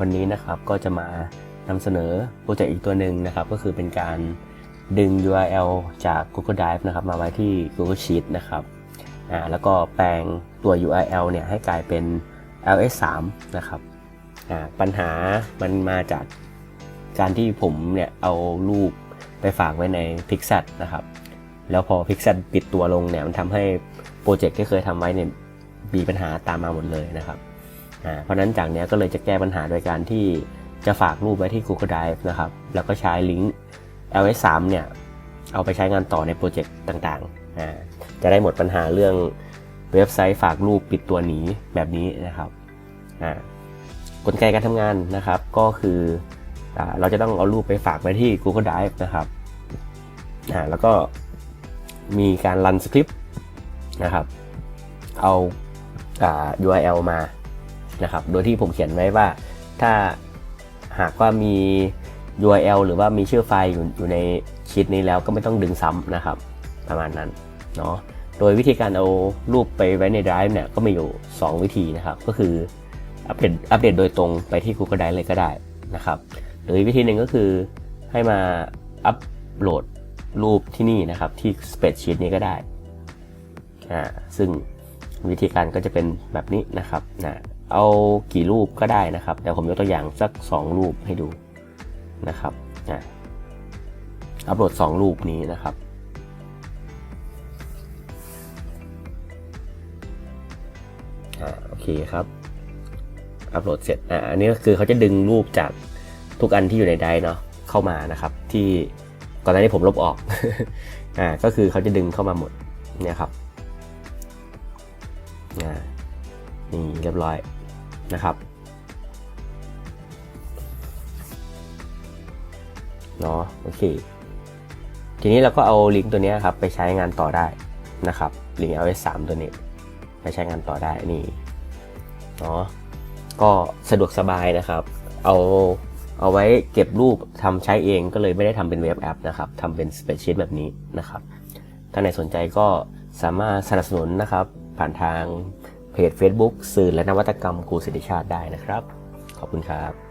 วันนี้นะครับก็จะมานำเสนอโปรเจกต์อีกตัวหนึ่งนะครับ ก็คือเป็นการดึง URL จาก Google Drive นะครับ มาไว้ที่ Google Sheet นะครับแล้วก็แปลงตัว URL เนี่ยให้กลายเป็น ls3 นะครับปัญหามันมาจากการที่ผมเนี่ยเอารูปไปฝากไว้ใน Pixel นะครับ แล้วพอ Pixel ปิดตัวลงเนี่ยมันทำให้โปรเจกต์ที่เคยทำไว้เนี่ยมีปัญหาตามมาหมดเลยนะครับ เพราะนั้นจากนี้ก็เลยจะแก้ปัญหาโดยการที่จะฝากรูปไว้ที่ Google Drive นะครับ แล้วก็ใช้ลิงก์ ls3 เนี่ย เอาไปใช้งานต่อในโปรเจกต์ต่างๆ จะได้หมดปัญหาเรื่องเว็บไซต์ฝากรูปปิดตัวหนีแบบนี้นะครับกลไกการทำงานนะครับ ก็คืออเราจะต้องเอารูปไปฝากไว้ที่ Google Drive นะครับ แล้วก็มีการรันสคริปต์นะครับ เอาอา URL มา นะครับ โดยที่ผมเขียนไว้ว่าถ้าหากว่ามี URL หรือว่ามีชื่อไฟล์อยู่อยู่ในชีตนี้แล้วก็ไม่ต้องดึงซ้ำนะครับ ประมาณนั้นเนาะโดยวิธีการเอารูปไปไว้ใน Drive เนี่ยก็มีอยู่ 2 วิธีนะครับ ก็คืออัปเดตอัปเดตโดยตรงไปที่ Google Drive เลยก็ได้นะครับ หรือวิธีหนึ่งก็คือให้มาอัปโหลดรูปที่นี่นะครับ ที่ Spreadsheet นี้ก็ได้อ่าซึ่งวิธีการก็จะเป็นแบบนี้นะครับนะ เอากี่รูปก็ได้นะครับเดี๋ยวผมยกตัวอย่างสัก 2 รูปให้ดูนะครับนะอัปโหลด 2 รูปนี้นะครับอโอเคครับ อัปโหลดเสร็จ อ่าอันนี้ก็คือเขาจะดึงรูปจากทุกอันที่อยู่ในไดเนาะเข้ามานะครับ ที่ก่อนหน้านี้ผมลบออก อ่า ก็คือเขาจะดึงเข้ามาหมดเนี่ยครับ อ่า นี่เรียบร้อย นะครับเนาะโอเค ทีนี้เราก็เอาลิงก์ตัวนี้ครับไปใช้งานต่อได้นะครับลิงก์ ls 3 ตัวนี้ไปใช้งานต่อได้นี่เนาะก็สะดวกสบายนะครับ เอาเอาไว้เก็บรูปทำใช้เองก็เลยไม่ได้ทำเป็นเว็บแอปนะครับทำเป็นสเปรดชีตแบบนี้นะครับ ถ้าไหนสนใจก็สามารถสนับสนุนนะครับ ผ่านทาง เพจ Facebook สื่อและนวัตกรรมครูสิทธิชาติได้นะครับ ขอบคุณครับ